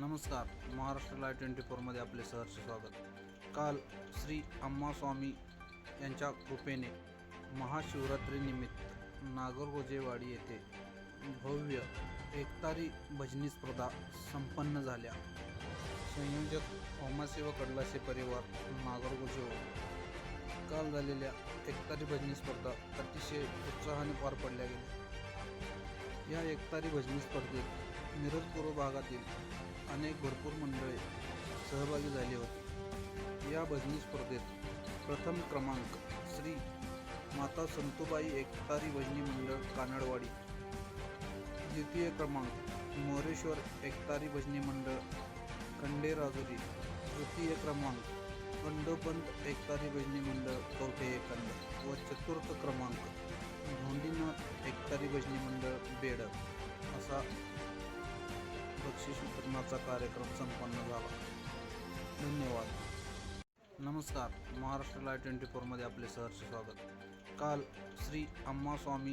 नमस्कार Maharashtra live twenty फोरमध्ये आपले सहर्ष स्वागत. काल श्री अम्मास्वामी यांच्या कृपेने महाशिवरात्रीनिमित्त नागरगोजेवाडी येथे भव्य एकतारी भजनी स्पर्धा संपन्न झाल्या. संयोजक होमासेवक कडलासे परिवार नागरगोजेवाडी काल झालेल्या एकतारी भजनी स्पर्धा अतिशय उत्साहाने पार पडल्या गेल्या. या एकतारी भजनी स्पर्धेत मिरज पूर्व भागातील अनेक भरपूर मंडळे सहभागी झाली होती. या भजनी स्पर्धेत प्रथम क्रमांक श्री माता संतुबाई एकतारी भजनी मंडळ कानडवाडी द्वितीय क्रमांक मोरेश्वर एकतारी भजनी मंडळ खंडेराजुरी तृतीय क्रमांक खंडोपंत एकतारी भजनी मंडळ कवठे एकंद व चतुर्थ क्रमांक धोंडीनाथ एकतारी मंडळ बेड असा बक्षीस वितरणाचा कार्यक्रम संपन्न झाला. धन्यवाद. नमस्कार. महाराष्ट्र लाईव्ह ट्वेंटी फोरमध्ये आपले सहर्ष स्वागत. काल श्री अम्मास्वामी